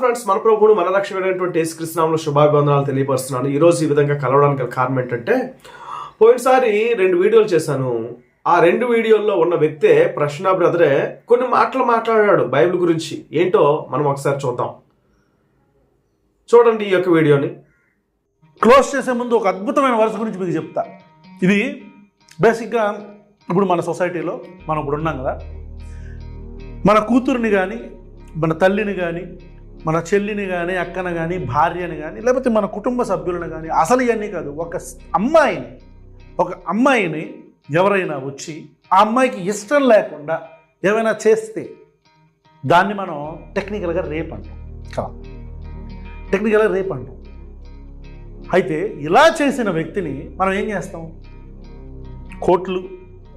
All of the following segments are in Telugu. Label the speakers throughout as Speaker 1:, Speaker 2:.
Speaker 1: ఫ్రెండ్స్ మన ప్రభువును మన రక్షకుడైనటువంటి యేసుకృష్ణంలో శుభాభివందనాలు తెలియపరుస్తున్నాను. ఈరోజు ఈ విధంగా కలవడానికి కారణం ఏంటంటే పోయినసారి రెండు వీడియోలు చేశాను. ఆ రెండు వీడియోల్లో ఉన్న వ్యక్తే ప్రశ్న బ్రదరే కొన్ని మాటలు మాట్లాడాడు బైబిల్ గురించి. ఏంటో మనం ఒకసారి చూద్దాం. చూడండి ఈ యొక్క వీడియోని.
Speaker 2: క్లోజ్ చేసే ముందు ఒక అద్భుతమైన వరుస గురించి మీకు చెప్తా. ఇది బేసిక్గా ఇప్పుడు మన సొసైటీలో మనం ఇప్పుడు ఉన్నాం కదా. మన కూతుర్ని కానీ మన తల్లిని కానీ మన చెల్లిని కానీ అక్కని కానీ భార్యని కానీ లేకపోతే మన కుటుంబ సభ్యులను కానీ అసలు ఇవన్నీ కాదు. ఒక అమ్మాయిని ఒక అమ్మాయిని ఎవరైనా వచ్చి ఆ అమ్మాయికి ఇష్టం లేకుండా ఏమైనా చేస్తే దాన్ని మనం టెక్నికల్గా రేప్ అంటాం. కదా? టెక్నికల్గా రేప్ అంటాం. అయితే ఇలా చేసిన వ్యక్తిని మనం ఏం చేస్తాం? కోర్టులు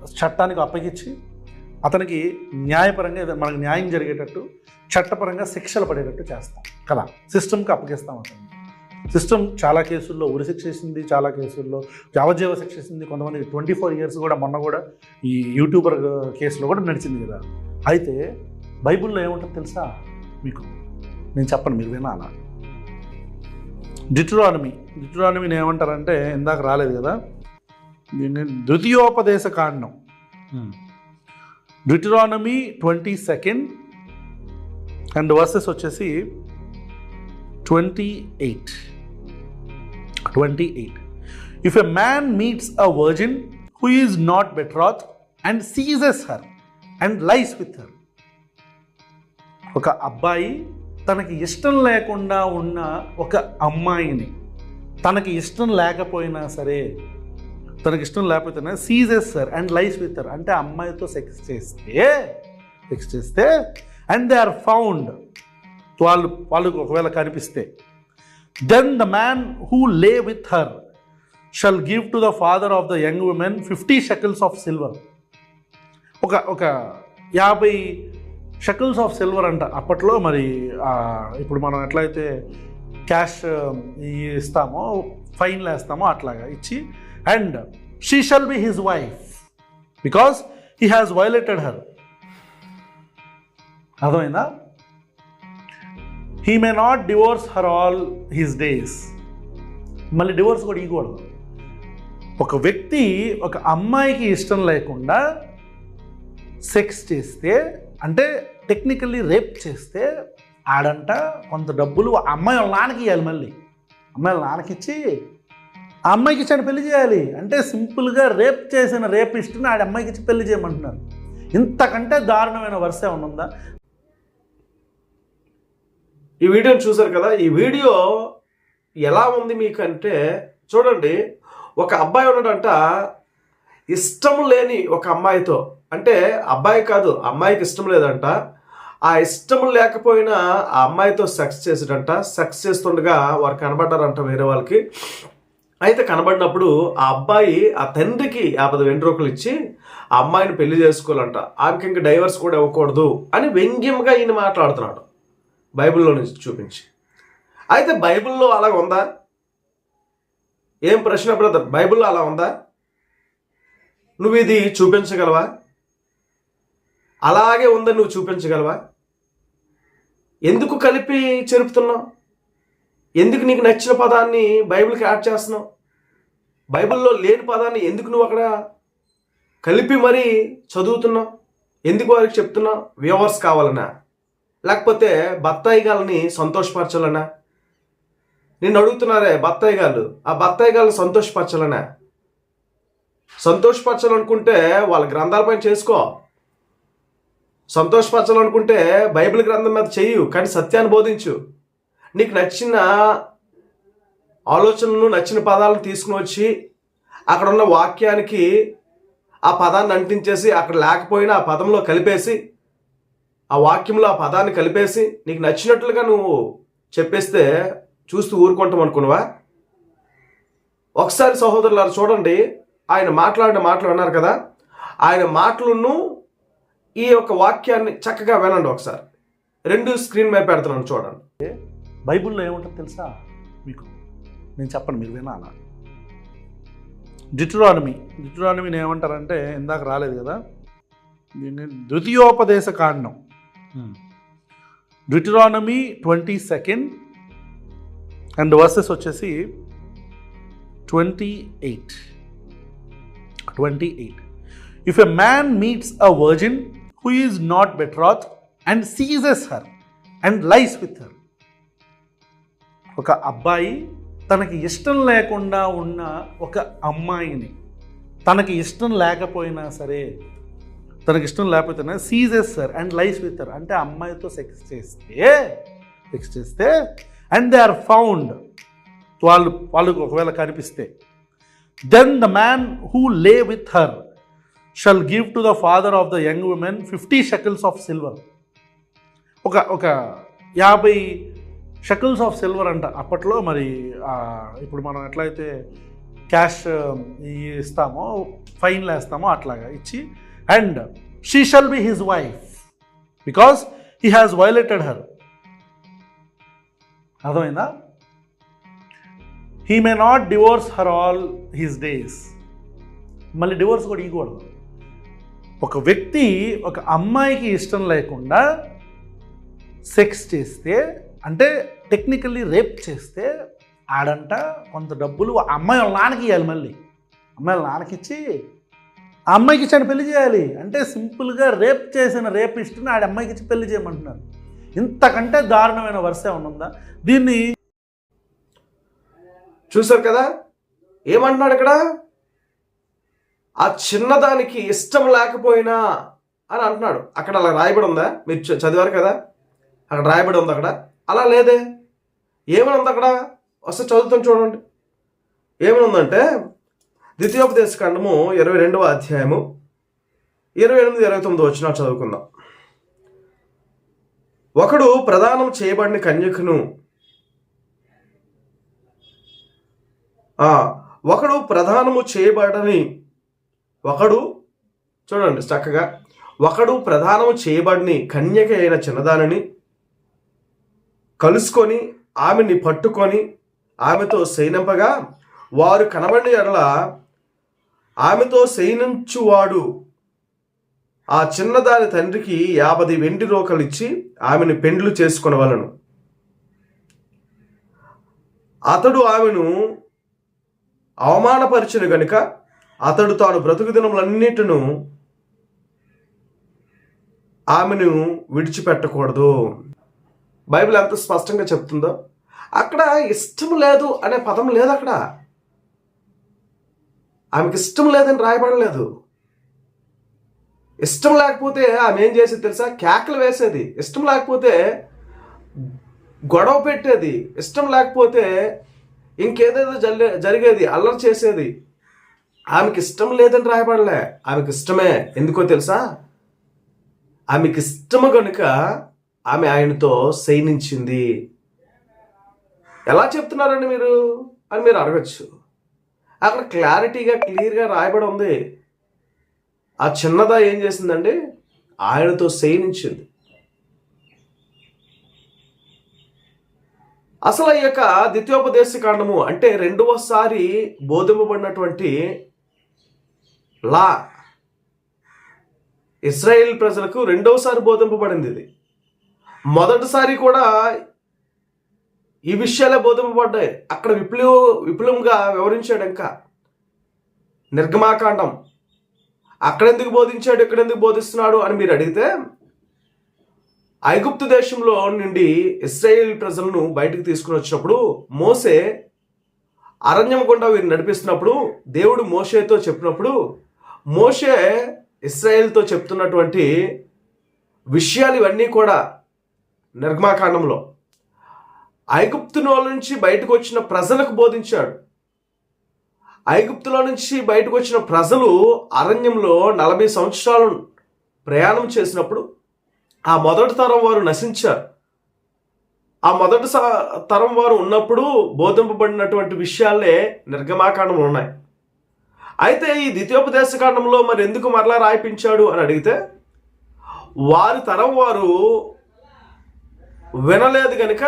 Speaker 2: చట్టానికి అప్పగించి అతనికి న్యాయపరంగా మనకు న్యాయం జరిగేటట్టు చట్టపరంగా శిక్షలు పడేటట్టు చేస్తాం. కదా? సిస్టమ్కి అప్పగిస్తాం అతన్ని. సిస్టమ్ చాలా కేసుల్లో ఉరి శిక్ష వేసింది చాలా కేసుల్లో యావజ్జీవ శిక్ష వేసింది కొంతమంది ట్వంటీ ఫోర్ ఇయర్స్ కూడా మొన్న కూడా ఈ యూట్యూబర్ కేసులో కూడా నడిచింది కదా? అయితే బైబిల్లో ఏముంటుంది తెలుసా మీకు? నేను చెప్పను మీరు వినాలా? డిట్రానమీ. డిట్రానమీని ఏమంటారంటే ఇందాక రాలేదు కదా? దీన్ని ద్వితీయోపదేశ కాండం. Deuteronomy twenty second and verses వచ్చేసి twenty eight twenty eight if a man meets a virgin who is not betrothed and seizes her and lies with her ఒక అబ్బాయి తనకి ఇష్టం లేకుండా ఉన్న ఒక అమ్మాయిని తనకి ఇష్టం లేకపోయినా సరే తనకి ఇష్టం లేకపోతే seizes sir and lies with sir అంటే అమ్మాయితో సెక్స్ చేస్తే సెక్స్ చేస్తే అండ్ దే ఆర్ ఫౌండ్ వాళ్ళు వాళ్ళకు ఒకవేళ కనిపిస్తే. Then the man who lay with her shall give to the father of the young woman fifty shekels of silver ఒక ఒక యాభై షకిల్స్ ఆఫ్ సిల్వర్ అంట. అప్పట్లో మరి ఇప్పుడు మనం ఎట్లయితే క్యాష్ ఇస్తామో ఫైన్లు వేస్తామో అట్లాగా ఇచ్చి and she shall be his wife because he has violated her అర్థమైందా? He may not divorce her all his days మళ్ళీ డివోర్స్ కూడా ఇవ్వకూడదు. ఒక వ్యక్తి ఒక అమ్మాయికి ఇష్టం లేకుండా సెక్స్ చేస్తే అంటే టెక్నికల్లీ రేప్ చేస్తే ఆడంట కొంత డబ్బులు అమ్మాయి వాళ్ళ నాన్నకి ఇవ్వాలి మళ్ళీ. అమ్మాయి వాళ్ళ నాన్నకిచ్చి ఆ అమ్మాయికి ఇచ్చాడు పెళ్ళి చేయాలి. అంటే సింపుల్గా రేప్ చేసిన రేపిస్ట్ని ఆడ అమ్మాయికి ఇచ్చి పెళ్ళి చేయమంటున్నారు. ఇంతకంటే దారుణమైన వరుస ఏమన్నా ఉందా?
Speaker 1: ఈ వీడియోని చూసారు కదా? ఈ వీడియో ఎలా ఉంది మీకు అంటే చూడండి ఒక అబ్బాయి ఉన్నాడంట ఇష్టం లేని ఒక అమ్మాయితో. అంటే అబ్బాయి కాదు అమ్మాయికి ఇష్టం లేదంట. ఆ ఇష్టం లేకపోయినా ఆ అమ్మాయితో సెక్స్ చేసాడంట సెక్స్ చేస్తుండగా వారు కనబడ్డారంట వేరే వాళ్ళకి. అయితే కనబడినప్పుడు ఆ అబ్బాయి ఆ తండ్రికి యాభై వెంట్రుకలు ఇచ్చి ఆ అమ్మాయిని పెళ్ళి చేసుకోవాలంట. ఆమెకి ఇంకా డైవర్స్ కూడా ఇవ్వకూడదు అని వ్యంగ్యంగా ఈయన మాట్లాడుతున్నాడు. బైబిల్లో నుంచి చూపించి. అయితే బైబిల్లో అలా ఉందా? ఏం ప్రశ్న బ్రదర్? బైబిల్లో అలా ఉందా? నువ్వు ఇది చూపించగలవా? అలాగే ఉందని నువ్వు చూపించగలవా? ఎందుకు కలిపి చెరుపుతున్నావు? ఎందుకు నీకు నచ్చిన పదాన్ని బైబిల్కి యాడ్ చేస్తున్నావు? బైబిల్లో లేని పదాన్ని ఎందుకు నువ్వు అక్కడ కలిపి మరీ చదువుతున్నావు? ఎందుకు వారికి చెప్తున్నావు? వ్యూవర్స్ కావాలనా? లేకపోతే బత్తాయి గాలని సంతోషపరచాలనా? నిన్ను అడుగుతున్నారే బత్తాయి గాలు ఆ బత్తాయి గాలను సంతోషపరచాలనా? సంతోషపరచాలనుకుంటే వాళ్ళ గ్రంథాలపైన చేసుకో. సంతోషపరచాలనుకుంటే బైబిల్ గ్రంథం మీద చెయ్యు కానీ సత్యాన్ని బోధించు. నీకు నచ్చిన ఆలోచనలు నచ్చిన పదాలను తీసుకుని వచ్చి అక్కడ ఉన్న వాక్యానికి ఆ పదాన్ని అంటించేసి అక్కడ లేకపోయినా ఆ పదంలో కలిపేసి ఆ వాక్యంలో ఆ పదాన్ని కలిపేసి నీకు నచ్చినట్లుగా నువ్వు చెప్పేస్తే చూస్తూ ఊరుకుంటాం అనుకున్నావా? ఒకసారి సహోదరులారు చూడండి. ఆయన మాట్లాడిన మాటలు అన్నారు కదా. ఆయన మాటలను ఈ యొక్క వాక్యాన్ని చక్కగా వినండి ఒకసారి. రెండు స్క్రీన్ మీద పెడుతున్నాను చూడండి.
Speaker 2: బైబిల్లో ఏముంటుంది తెలుసా? మీకు నేను చెప్పను మీరు వినాలా? డిట్రానమీ డిట్రానమీని ఏమంటారంటే ఇందాక రాలేదు కదా? దీన్ని ద్వితీయోపదేశ కాండం. Deuteronomy twenty second and verses వచ్చేసి twenty eight. Twenty eight. If a man meets a virgin who is not betrothed and seizes her and lies with her ఒక అబ్బాయి తనకి ఇష్టం లేకుండా ఉన్న ఒక అమ్మాయిని తనకి ఇష్టం లేకపోయినా సరే తనకి ఇష్టం లేకపోతే seizes sir and life with sir అంటే అమ్మాయితో సెక్స్ చేస్తే సెక్స్ చేస్తే అండ్ దే ఆర్ ఫౌండ్ వాళ్ళు వాళ్ళకు ఒకవేళ కనిపిస్తే. Then the man who lay with her shall give to the father of the young woman fifty shekels of silver ఒక ఒక యాభై షకిల్స్ ఆఫ్ సిల్వర్ అంట. అప్పట్లో మరి ఇప్పుడు మనం ఎట్లయితే క్యాష్ ఇస్తామో ఫైన్లు వేస్తామో అట్లాగా ఇచ్చి and she shall be his wife because he has violated her. అర్థమైందా? He may not divorce her all his days. మళ్ళీ డివోర్స్ కూడా ఇవ్వకూడదు. ఒక వ్యక్తి ఒక అమ్మాయికి ఇష్టం లేకుండా సెక్స్ చేస్తే అంటే టెక్నికల్లీ రేప్ చేస్తే ఆడంట కొంత డబ్బులు ఆ అమ్మాయి వాళ్ళ నాన్నకి ఇవ్వాలి మళ్ళీ. అమ్మాయి వాళ్ళ నాన్నకి ఇచ్చి ఆ అమ్మాయికి ఇచ్చాడు పెళ్ళి చేయాలి. అంటే సింపుల్గా రేప్ చేసిన రేపిస్ట్ని ఆడ అమ్మాయికి ఇచ్చి పెళ్ళి చేయమంటున్నారు. ఇంతకంటే దారుణమైన వరుస ఏమైనా ఉందా? దీన్ని
Speaker 1: చూశారు కదా? ఏమంటున్నాడు ఇక్కడ? ఆ చిన్నదానికి ఇష్టం లేకపోయినా అని అంటున్నాడు. అక్కడ అలా రాయబడి ఉందా? మీరు చదివారు కదా? అక్కడ రాయబడి ఉంది అక్కడ? అలా లేదే. ఏమని ఉంది అక్కడ? వస్తే చదువుతాం చూడండి. ఏమని ఉందంటే ద్వితీయోపదేశ ఖండము ఇరవై రెండవ అధ్యాయము ఇరవై ఎనిమిది ఇరవై తొమ్మిది వచ్చిన చదువుకుందాం. ఒకడు ప్రదానం చేయబడిన కన్యకును ఒకడు ప్రధానము చేయబడని ఒకడు చూడండి చక్కగా ఒకడు ప్రధానము చేయబడిని కన్యక అయిన చిన్నదానిని కలుసుకొని ఆమెని పట్టుకొని ఆమెతో శయనింపగా వారు కనబడిన ఎడల ఆమెతో శయనించువాడు. ఆ చిన్నదాని తండ్రికి యాభై వెండి రోకలు ఇచ్చి ఆమెను పెండ్లు చేసుకునవలను. అతడు ఆమెను అవమానపరిచిన గనుక అతడు తాను బ్రతుకు దినములన్నిటిను ఆమెను విడిచిపెట్టకూడదు. బైబిల్ ఎంత స్పష్టంగా చెప్తుందో అక్కడ ఇష్టం లేదు అనే పదం లేదు అక్కడ. ఆమెకి ఇష్టం లేదని రాయబడలేదు. ఇష్టం లేకపోతే ఆమె ఏం చేసేది తెలుసా? కేకలు వేసేది. ఇష్టం లేకపోతే గొడవ పెట్టేది. ఇష్టం లేకపోతే ఇంకేదేదో జల్లే జరిగేది అల్లరి చేసేది. ఆమెకి ఇష్టం లేదని రాయబడలే. ఆమెకి ఇష్టమే. ఎందుకో తెలుసా? ఆమెకి ఇష్టము కనుక ఆమె ఆయనతో శయనించింది. ఎలా చెప్తున్నారండి మీరు? అని మీరు అడగచ్చు. అక్కడ క్లారిటీగా క్లియర్గా రాయబడి ఉంది. ఆ చిన్నదా ఏం చేసిందండి? ఆయనతో శయనించింది. అసలు ఈ యొక్క ద్వితీయోపదేశ కాండము అంటే రెండవసారి బోధింపబడినటువంటి లా. ఇస్రాయేల్ ప్రజలకు రెండవసారి బోధింపబడింది ఇది. మొదటిసారి కూడా ఈ విషయాలే బోధింపబడ్డాయి. అక్కడ విప్లవ విప్లవంగా వివరించాడు ఇంకా. నిర్గమాకాండం. అక్కడెందుకు బోధించాడు ఇక్కడెందుకు బోధిస్తున్నాడు అని మీరు అడిగితే ఐగుప్తు దేశంలో నుండి ఇస్రాయేల్ ప్రజలను బయటకు తీసుకుని వచ్చినప్పుడు మోసే అరణ్యం గుండా వీరిని నడిపిస్తున్నప్పుడు దేవుడు మోషేతో చెప్పినప్పుడు మోషే ఇస్రాయేల్తో చెప్తున్నటువంటి విషయాలు ఇవన్నీ కూడా నిర్గమాకాండంలో ఐగుప్తులో నుంచి బయటకు వచ్చిన ప్రజలకు బోధించాడు. ఐగుప్తులో నుంచి బయటకు వచ్చిన ప్రజలు అరణ్యంలో నలభై సంవత్సరాలు ప్రయాణం చేసినప్పుడు ఆ మొదటి తరం వారు నశించారు. ఆ మొదటి తరం వారు ఉన్నప్పుడు బోధింపబడినటువంటి విషయాలే నిర్గమాకాండంలో ఉన్నాయి. అయితే ఈ ద్వితీయోపదేశ కాండంలో మరి ఎందుకు మరలా రాయిపించాడు అని అడిగితే వారి తరం వారు వినలేదు కనుక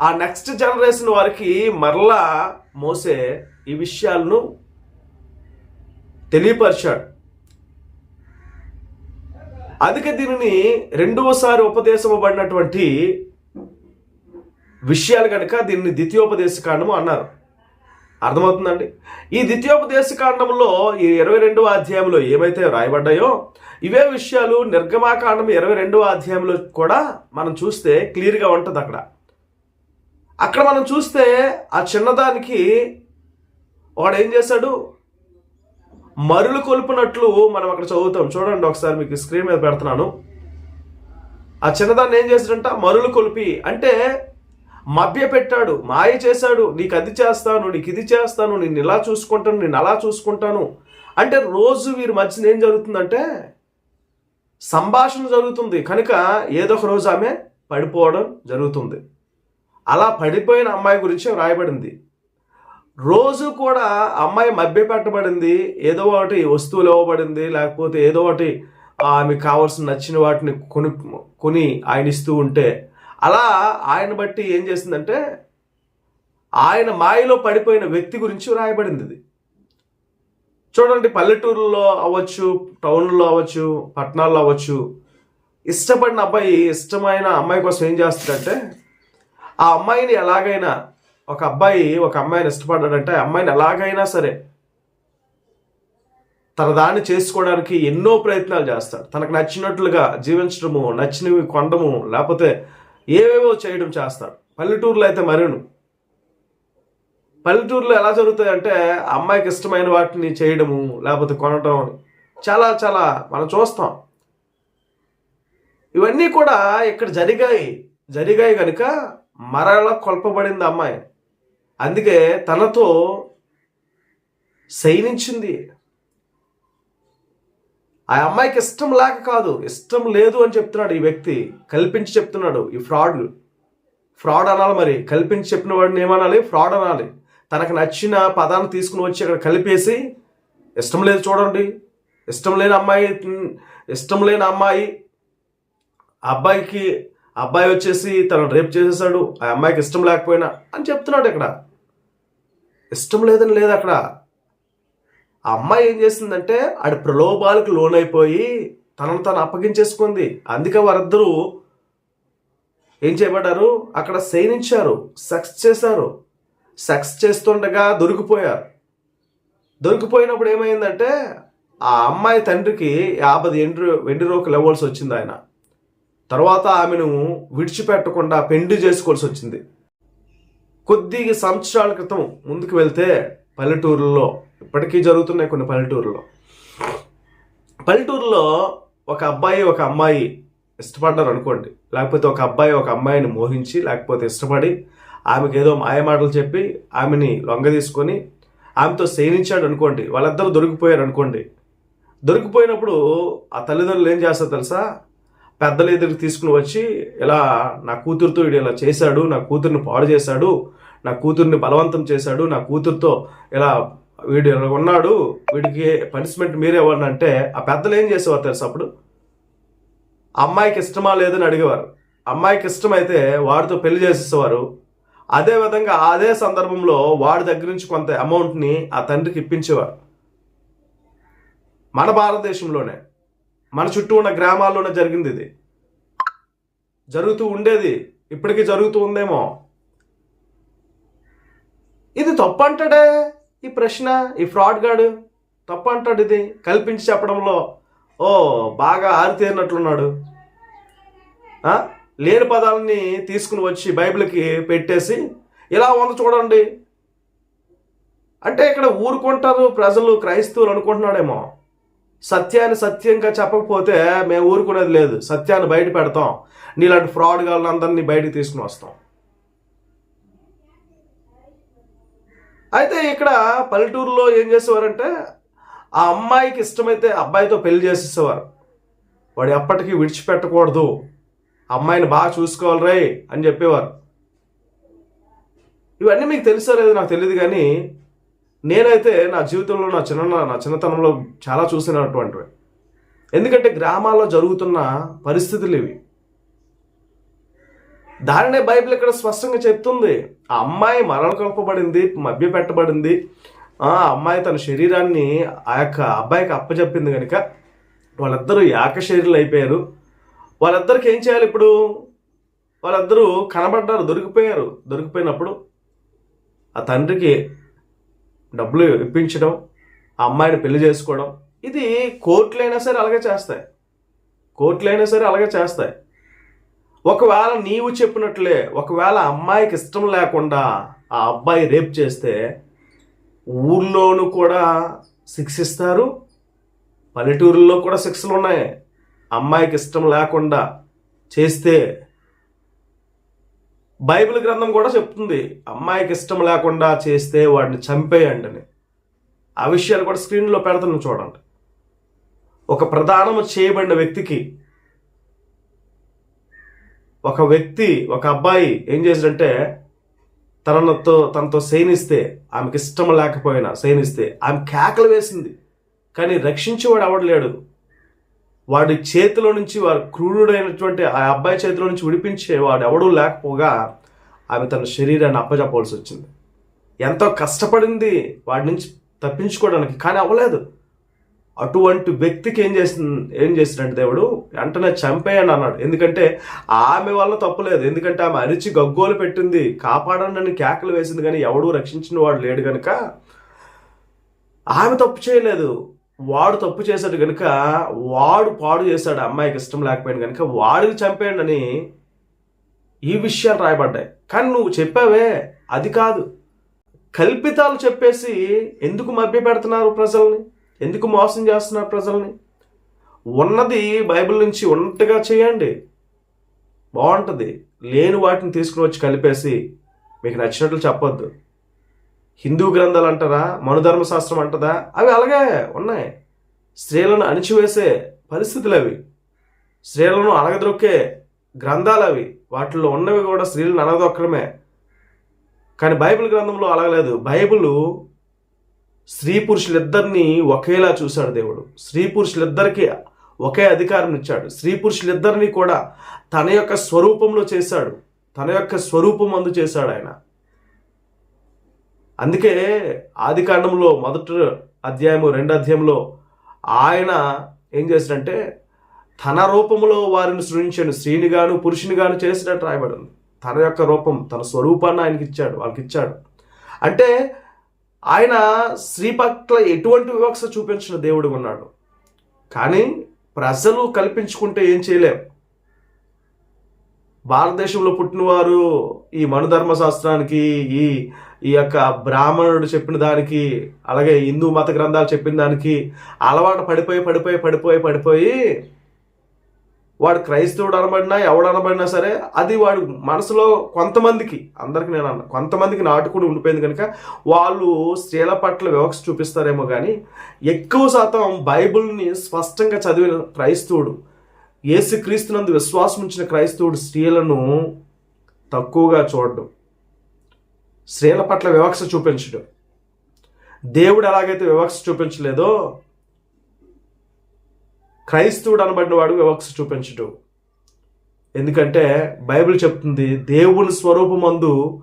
Speaker 1: ఆ నెక్స్ట్ జనరేషన్ వారికి మరలా మోసే ఈ విషయాలను తెలియపరిచాడు. అందుకే దీనిని రెండవసారి ఉపదేశమబడినటువంటి విషయాలు కనుక దీన్ని ద్వితీయోపదేశ కాండము అన్నారు. అర్థమవుతుందండి? ఈ ద్వితీయోపదేశ కాండంలో ఈ ఇరవై రెండవ అధ్యాయంలో ఏమైతే రాయబడ్డాయో ఇవే విషయాలు నిర్గమాకాండం ఇరవై రెండవ అధ్యాయంలో కూడా మనం చూస్తే క్లియర్గా ఉంటుంది అక్కడ. అక్కడ మనం చూస్తే ఆ చిన్నదానికి వాడు ఏం చేశాడు? మరులు కొలుపునట్లు మనం అక్కడ చదువుతాం. చూడండి ఒకసారి మీకు స్క్రీన్ మీద పెడుతున్నాను. ఆ చిన్నదాన్ని ఏం చేశాడంట? మరులు కొలిపి. అంటే మభ్యపెట్టాడు మాయ చేశాడు నీకు అది చేస్తాను నీకు ఇది చేస్తాను నేను ఇలా చూసుకుంటాను నేను అలా చూసుకుంటాను. అంటే రోజు వీరి మధ్యన ఏం జరుగుతుందంటే సంభాషణ జరుగుతుంది. కనుక ఏదో ఒక రోజు ఆమె పడిపోవడం జరుగుతుంది. అలా పడిపోయిన అమ్మాయి గురించి వ్రాయబడింది. రోజు కూడా అమ్మాయి మభ్య పెట్టబడింది ఏదో ఒకటి వస్తువులు ఇవ్వబడింది. లేకపోతే ఏదో ఒకటి ఆమెకు కావాల్సిన నచ్చిన వాటిని కొని కొని ఆయన ఇస్తూ ఉంటే అలా ఆయన బట్టి ఏం చేసిందంటే ఆయన మాయలో పడిపోయిన వ్యక్తి గురించి రాయబడింది ఇది చూడండి పల్లెటూరులో అవ్వచ్చు టౌన్లో అవ్వచ్చు పట్టణాల్లో అవ్వచ్చు ఇష్టపడిన అబ్బాయి ఇష్టమైన అమ్మాయి కోసం ఏం చేస్తాడంటే ఆ అమ్మాయిని ఎలాగైనా ఒక అబ్బాయి ఒక అమ్మాయిని ఇష్టపడ్డాడంటే ఆ అమ్మాయిని ఎలాగైనా సరే తన దాన్ని చేసుకోవడానికి ఎన్నో ప్రయత్నాలు చేస్తాడు. తనకు నచ్చినట్లుగా జీవించడము నచ్చినవి కొనడము లేకపోతే ఏవేవో చేయడం చేస్తాడు. పల్లెటూరులో అయితే మరీను పల్లెటూరులో ఎలా జరుగుతాయంటే అమ్మాయికి ఇష్టమైన వాటిని చేయడము లేకపోతే కొనటం చాలా చాలా మనం చూస్తాం. ఇవన్నీ కూడా ఇక్కడ జరిగాయి. జరిగాయి కనుక మరలా కొల్పబడింది అమ్మాయి. అందుకే తనతో శయనించింది. ఆ అమ్మాయికి ఇష్టం లేక కాదు. ఇష్టం లేదు అని చెప్తున్నాడు ఈ వ్యక్తి. కల్పించి చెప్తున్నాడు ఈ ఫ్రాడ్. ఫ్రాడ్ అనాలి మరి. కల్పించి చెప్పిన వాడిని ఏమనాలి? ఫ్రాడ్ అనాలి. తనకు నచ్చిన పదాన్ని తీసుకుని వచ్చి అక్కడ కలిపేసి ఇష్టం లేదు చూడండి. ఇష్టం లేని అమ్మాయి ఇష్టం లేని అమ్మాయి. ఆ అబ్బాయికి అబ్బాయి వచ్చేసి తను రేపు చేసేసాడు. ఆ అమ్మాయికి ఇష్టం లేకపోయినా అని చెప్తున్నాడు ఇక్కడ. ఇష్టం లేదని లేదు అక్కడ. ఆ అమ్మాయి ఏం చేసిందంటే ఆడి ప్రలోభాలకు లోనైపోయి తనను తను అప్పగించేసుకుంది. అందుకే వారిద్దరూ ఏం చేయబడ్డారు? అక్కడ శయనించారు. సెక్స్ చేశారు. సెక్స్ చేస్తుండగా దొరికిపోయారు. దొరికిపోయినప్పుడు ఏమైందంటే ఆ అమ్మాయి తండ్రికి యాభై ఎండు వెండి రోకలు ఇవ్వాల్సి వచ్చింది ఆయన. తర్వాత ఆమెను విడిచిపెట్టకుండా పెండి చేసుకోవాల్సి వచ్చింది. కొద్ది సంవత్సరాల క్రితం ముందుకు వెళ్తే పల్లెటూరులో ఇప్పటికీ జరుగుతున్నాయి కొన్ని పల్లెటూరులో. పల్లెటూరులో ఒక అబ్బాయి ఒక అమ్మాయి ఇష్టపడ్డారు అనుకోండి. లేకపోతే ఒక అబ్బాయి ఒక అమ్మాయిని మోహించి లేకపోతే ఇష్టపడి ఆమెకి ఏదో మాయమాటలు చెప్పి ఆమెని లొంగ తీసుకొని ఆమెతో సేనించాడు అనుకోండి. వాళ్ళిద్దరూ దొరికిపోయారు అనుకోండి. దొరికిపోయినప్పుడు ఆ తల్లిదండ్రులు ఏం చేస్తారు తెలుసా? పెద్దల ఇద్దరికి తీసుకుని వచ్చి ఇలా నా కూతురుతో వీడు ఇలా చేశాడు నా కూతుర్ని పాడు చేశాడు నా కూతుర్ని బలవంతం చేశాడు నా కూతురుతో ఇలా వీడు ఉన్నాడు వీడికి పనిష్మెంట్ మీరే ఇవ్వండి అంటే ఆ పెద్దలు ఏం చేసేవారు తెలుసు అప్పుడు? అమ్మాయికి ఇష్టమా లేదని అడిగేవారు. అమ్మాయికి ఇష్టమైతే వాడితో పెళ్ళి చేసేసేవారు. అదే విధంగా అదే సందర్భంలో వాడి దగ్గర నుంచి కొంత అమౌంట్ని ఆ తండ్రికి ఇప్పించేవారు. మన భారతదేశంలోనే మన చుట్టూ ఉన్న గ్రామాల్లోనే జరిగింది ఇది. జరుగుతూ ఉండేది ఇప్పటికీ జరుగుతూ ఉందేమో. ఇది తప్పు అంటాడే ఈ ప్రశ్న ఈ ఫ్రాడ్ గాడు తప్పు అంటాడు ఇది. కల్పించి చెప్పడంలో ఓ బాగా ఆరితేరినట్లున్నాడు. లేని పదాలని తీసుకుని వచ్చి బైబిల్కి పెట్టేసి ఇలా ఉంది చూడండి. అంటే ఇక్కడ ఊరుకుంటారు ప్రజలు క్రైస్తవులు అనుకుంటున్నాడేమో. సత్యాన్ని సత్యంగా చెప్పకపోతే మేము ఊరుకునేది లేదు. సత్యాన్ని బయట పెడతాం. నీలాంటి ఫ్రాడ్ అందరినీ బయటికి తీసుకుని వస్తాం. అయితే ఇక్కడ పల్లెటూరులో ఏం చేసేవారంటే ఆ అమ్మాయికి ఇష్టమైతే అబ్బాయితో పెళ్ళి చేసేసేవారు. వాడు ఎప్పటికీ విడిచిపెట్టకూడదు. అమ్మాయిని బాగా చూసుకోవాలి రే అని చెప్పేవారు. ఇవన్నీ మీకు తెలుసో లేదో నాకు తెలియదు కానీ నేనైతే నా జీవితంలో నా చిన్న నా చిన్నతనంలో చాలా చూసినటువంటివి. ఎందుకంటే గ్రామాల్లో జరుగుతున్న పరిస్థితులు ఇవి. దానినే బైబిల్ ఇక్కడ స్పష్టంగా చెప్తుంది. ఆ అమ్మాయి మరణ కలపబడింది మభ్య పెట్టబడింది. ఆ అమ్మాయి తన శరీరాన్ని ఆ యొక్క అబ్బాయికి అప్పచెప్పింది కనుక వాళ్ళిద్దరూ ఏకశరీరులు అయిపోయారు. వాళ్ళిద్దరికి ఏం చేయాలి ఇప్పుడు? వాళ్ళిద్దరూ కనబడ్డారు దొరికిపోయారు. దొరికిపోయినప్పుడు ఆ తండ్రికి డబ్బులు ఇప్పించడం ఆ అమ్మాయిని పెళ్ళి చేసుకోవడం. ఇది కోర్టులైనా సరే అలాగే చేస్తాయి. కోర్టులైనా సరే అలాగే చేస్తాయి. ఒకవేళ నీవు చెప్పినట్లే ఒకవేళ అమ్మాయికి ఇష్టం లేకుండా ఆ అబ్బాయి రేప్ చేస్తే ఊళ్ళోనూ కూడా శిక్షిస్తారు పల్లెటూరుల్లో కూడా శిక్షలు ఉన్నాయి అమ్మాయికి ఇష్టం లేకుండా చేస్తే బైబిల్ గ్రంథం కూడా చెప్తుంది అమ్మాయికి ఇష్టం లేకుండా చేస్తే వాడిని చంపేయండి అని. ఆ విషయాలు కూడా స్క్రీన్లో పెడతాను చూడండి. ఒక ప్రధానము చేయబడిన వ్యక్తికి ఒక వ్యక్తి ఒక అబ్బాయి ఏం చేశాడంటే తనతో తనతో శయనిస్తే ఆమెకి ఇష్టం లేకపోయినా శయనిస్తే ఆమె కేకలు వేసింది. కానీ రక్షించేవాడు అవడలేడు వాడి చేతిలో నుంచి వారి క్రూరుడైనటువంటి ఆ అబ్బాయి చేతిలో నుంచి విడిపించే వాడు ఎవడూ లేకపోగా ఆమె తన శరీరాన్ని అప్పచెప్పవలసి వచ్చింది. ఎంతో కష్టపడింది వాడి నుంచి తప్పించుకోవడానికి కానీ అవ్వలేదు. అటువంటి వ్యక్తికి ఏం చేసింది ఏం చేసినట్టు దేవుడు వెంటనే చంపేయండి అన్నాడు. ఎందుకంటే ఆమె వల్ల తప్పలేదు ఎందుకంటే ఆమె అరిచి గగ్గోలు పెట్టింది. కాపాడండి కేకలు వేసింది కానీ ఎవడూ రక్షించిన వాడు లేడు కనుక ఆమె తప్పు చేయలేదు. వాడు తప్పు చేశాడు కనుక వాడు పాడు చేశాడు. అమ్మాయికి ఇష్టం లేకపోయింది కనుక వాడిని చంపేయండి అని ఈ విషయాలు రాయబడ్డాయి. కానీ నువ్వు చెప్పావే అది కాదు. కల్పితాలు చెప్పేసి ఎందుకు మభ్య పెడుతున్నారు ప్రజల్ని? ఎందుకు మోసం చేస్తున్నారు ప్రజల్ని? ఉన్నది బైబిల్ నుంచి ఉన్నట్టుగా చేయండి. బాగుంటుంది. లేని వాటిని తీసుకుని వచ్చి కలిపేసి మీకు నచ్చినట్లు చెప్పొద్దు. హిందూ గ్రంథాలు అంటారా? మనుధర్మశాస్త్రం అంటదా అవి అలాగే ఉన్నాయి. స్త్రీలను అణిచివేసే పరిస్థితులు అవి. స్త్రీలను అణగదొక్కే గ్రంథాలు అవి. వాటిల్లో ఉన్నవి కూడా స్త్రీలను అణగదొక్కడమే. కానీ బైబిల్ గ్రంథంలో అలగలేదు. బైబిల్ స్త్రీ పురుషులిద్దరినీ ఒకేలా చూశాడు దేవుడు. స్త్రీ పురుషులిద్దరికీ ఒకే అధికారం ఇచ్చాడు. స్త్రీ పురుషులిద్దరినీ కూడా తన యొక్క స్వరూపంలో చేశాడు. తన యొక్క స్వరూపం అందు చేశాడు ఆయన. అందుకే ఆది కాండంలో మొదటి అధ్యాయము రెండు అధ్యాయంలో ఆయన ఏం చేశాడంటే తన రూపంలో వారిని సృజించాను స్త్రీని గాను పురుషుని గాను చేసినట్టు రాయబడింది. తన యొక్క రూపం తన స్వరూపాన్ని ఆయనకి ఇచ్చాడు వాళ్ళకి ఇచ్చాడు అంటే ఆయన స్త్రీ పట్ల ఎటువంటి వివక్ష చూపించిన దేవుడు ఉన్నాడు. కానీ ప్రజలు కల్పించుకుంటే ఏం చేయలేం. భారతదేశంలో పుట్టినవారు ఈ మనుధర్మ శాస్త్రానికి ఈ ఈ యొక్క బ్రాహ్మణుడు చెప్పిన దానికి అలాగే హిందూ మత గ్రంథాలు చెప్పిన దానికి అలవాటు పడిపోయి పడిపోయి పడిపోయి పడిపోయి వాడు క్రైస్తవుడు అనబడినా ఎవడు అనబడినా సరే అది వాడు మనసులో కొంతమందికి అందరికి నేను అన్న కొంతమందికి నాటుకుని ఉండిపోయింది కనుక వాళ్ళు స్త్రీల పట్ల వివక్ష చూపిస్తారేమో కానీ ఎక్కువ శాతం బైబిల్ని స్పష్టంగా చదివిన క్రైస్తవుడు యేసుక్రీస్తునందు విశ్వాసం ఉంచిన క్రైస్తవుడు స్త్రీలను తక్కువగా చూడడం స్త్రీల పట్ల వివక్ష చూపించడం. దేవుడు ఎలాగైతే వివక్ష చూపించలేదో క్రైస్తవుడు అనబడిన వాడు వివక్ష చూపించడు. ఎందుకంటే బైబిల్ చెప్తుంది దేవుని స్వరూపమందు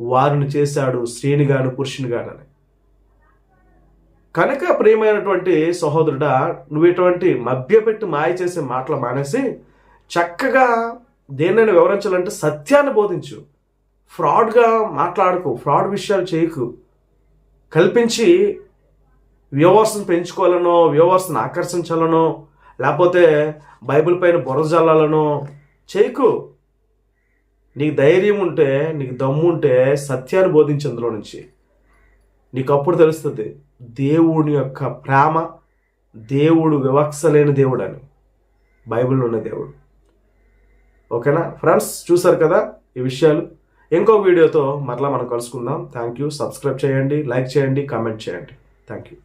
Speaker 1: వారిని చేశాడు స్త్రీని గాను పురుషుని గానని కనుక ప్రియమైనటువంటి సహోదరుడా నువ్వు ఇటువంటి మభ్యపెట్టి మాయ చేసే మాటలు మానేసి చక్కగా దేన్నైనా వివరించాలంటే సత్యాన్ని బోధించు. ఫ్రాడ్గా మాట్లాడకు ఫ్రాడ్ విషయాలు చేయకు. కల్పించి వ్యూవర్స్ని పెంచుకోవాలనో వ్యూవర్స్ని ఆకర్షించాలనో లేకపోతే బైబిల్ పైన బురజల్లాలనో చేయకు. నీకు ధైర్యం ఉంటే నీకు దమ్ము ఉంటే సత్యాన్ని బోధించి అందులో నుంచి. నీకు అప్పుడు తెలుస్తుంది దేవుని యొక్క ప్రేమ దేవుడు వివక్ష లేని దేవుడు అని బైబిల్లో ఉన్న దేవుడు. ఓకేనా? ఫ్రెండ్స్ చూసారు కదా ఈ విషయాలు? ఇంకో వీడియోతో మరలా మనం కలుసుకుందాం. థ్యాంక్ యూ సబ్స్క్రైబ్ చేయండి లైక్ చేయండి కామెంట్ చేయండి. Thank you